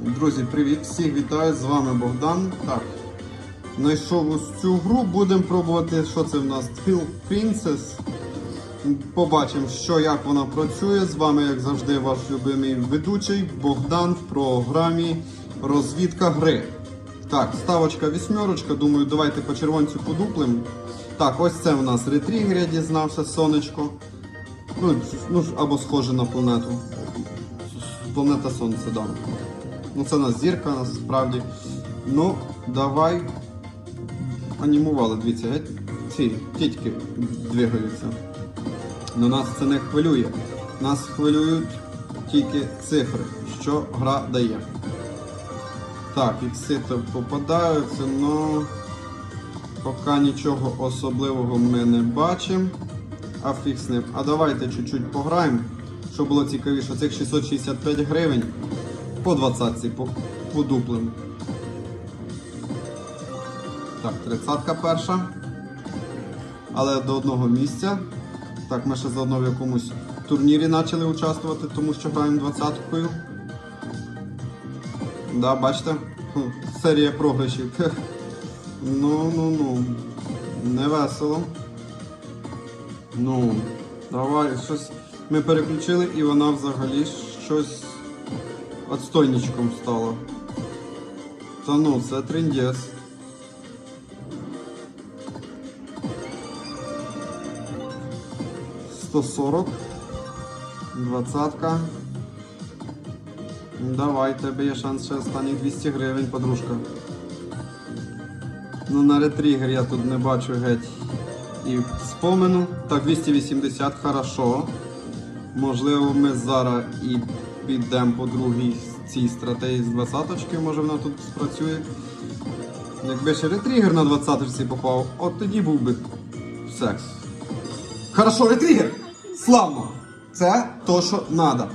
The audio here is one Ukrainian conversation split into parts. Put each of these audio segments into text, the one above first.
Друзі, привіт! Всіх вітаю! З вами Богдан. Так, знайшов ось цю гру. Будемо пробувати, що це в нас Phil Princess. Побачимо, що як вона працює. З вами, як завжди, ваш любимий ведучий Богдан в програмі Розвідка гри. Так, ставочка вісьмерочка. Думаю, давайте по червонцю подуплим. Так, ось це у нас ретрігер, я дізнався, сонечко. Ну, ну або схоже на планету. Планета Сонце, да. Ну це у нас зірка насправді. Ну, давай. Анімували, дивіться, геть. Ці тітьки двигаються. Но нас це не хвилює. Нас хвилюють тільки цифри, що гра дає. Так, ікси то попадаються, но поки нічого особливого ми не бачимо. А фіг з ним. А давайте чуть-чуть пограємо, щоб було цікавіше. Цих 665 гривень по 20 по, подуплимо. Так, 30 перша. Але до одного місця. Так, ми ще заодно в якомусь турнірі почали участвувати, тому що граємо 20-кою. Да, бачите? Серія програшів. Ну, ну, ну. Не весело. Ну, давай, щось. Ми переключили і вона взагалі щось отстойничком стала. Та ну, це трендець. Сто сорок. Двадцатка. Давай, тебе є шанс ще останні 200 гривень, подружка. Ну на ретригер я тут не бачу геть і спомену. Так, 280, хорошо. Можливо, ми зараз і підемо по другій цій стратегії з 20-очки, може вона тут спрацює. Якби ще ретригер на 20-очці попав, от тоді був би секс. Хорошо, ретригер! Славно! Це то, що треба.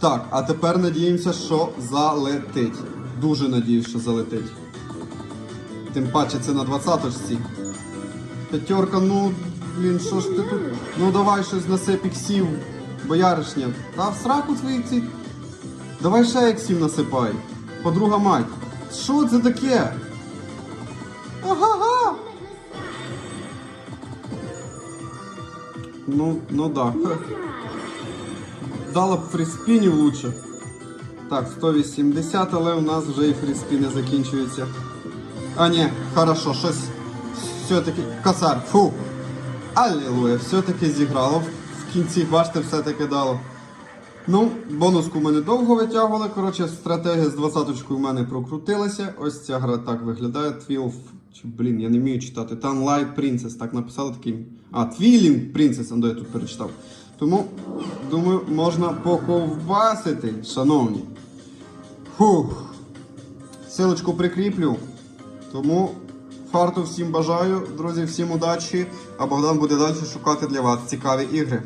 Так, а тепер надіємося, що залетить. Дуже надіюсь, що залетить. Тим паче це на 20-очці. П'ятерка, ну, блін, що ж ти тут? Ну давай щось насип іксів, бояришня. Та в сраку твої ці. Давай ще іксів насипай. Подруга мать. Що це таке? Ага-га. Ну, ну да. Дала б фріспінів лучше. Так, 180, але у нас вже і фріспіни закінчуються. А ні, хорошо, щось все-таки косар. Фу. Аллилуйя, все-таки зіграло. Кінці, бачите, все-таки дало. Ну, бонуску ми недовго витягували. Коротше, стратегія з 20-очкою в мене прокрутилася. Ось ця гра так виглядає. 12. Чи, блін, я не вмію читати. Tunlight Princess, так написали такий. А, Twilling Princess, андо я тут перечитав. Тому, думаю, можна поковбасити, шановні. Фух. Силочку прикріплю. Тому фарту всім бажаю, друзі, всім удачі. А Богдан буде далі шукати для вас цікаві ігри.